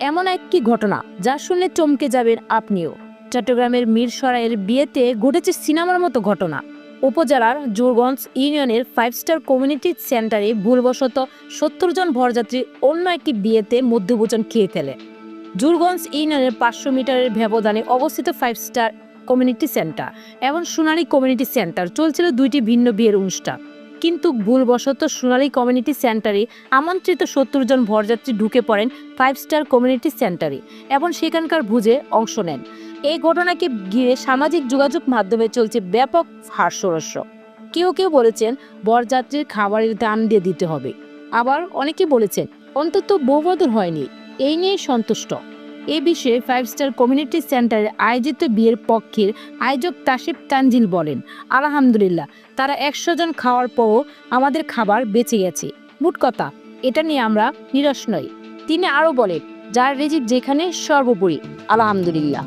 এমন একটি ঘটনা যা শুনলে চমকে যাবেন আপনিও। চট্টগ্রামের মিরসরাইয়ের বিয়েতে ঘটেছে সিনেমার মতো ঘটনা। উপজেলার জোরগঞ্জ ইউনিয়নের ফাইভ স্টার কমিউনিটি সেন্টারে ভুলবশত সত্তর জন ভরযাত্রী অন্য একটি বিয়েতে মধ্যভোজন খেয়ে ফেলে। জোরগঞ্জ ইউনিয়নের পাঁচশো মিটারের ব্যবধানে অবস্থিত ফাইভ স্টার কমিউনিটি সেন্টার এবং সোনালী কমিউনিটি সেন্টার চলছিল দুইটি ভিন্ন বিয়ের অনুষ্ঠান। কিন্তু ভুলবশত সোনালী কমিউনিটি সেন্টারে আমন্ত্রিত সত্তর জন ভরযাত্রী ঢুকে পড়েন ফাইভ স্টার কমিউনিটি সেন্টারে এবং সেখানকার ভুজে অংশ নেন। এই ঘটনাকে ঘিরে সামাজিক যোগাযোগ মাধ্যমে চলছে ব্যাপক হাস্যরস্য কেউ কেউ বলেছেন বরযাত্রীর খাবারের দাম দিয়ে দিতে হবে। আবার অনেকে বলেছেন, অন্তত বৌবদল হয়নি। এই নিয়ে সন্তুষ্ট। এ বিষয়ে ফাইভ স্টার কমিউনিটি সেন্টারে আয়োজিত বিয়ের পক্ষের আয়োজক তাসিফ তানজিল বলেন, আলহামদুলিল্লাহ, তারা একশো জন খাওয়ার পরও আমাদের খাবার বেঁচে গেছে। মোট কথা, এটা নিয়ে আমরা নিরস নই। তিনি আরও বলেন, যার রেজিট যেখানে, সর্বোপরি। আলহামদুলিল্লাহ।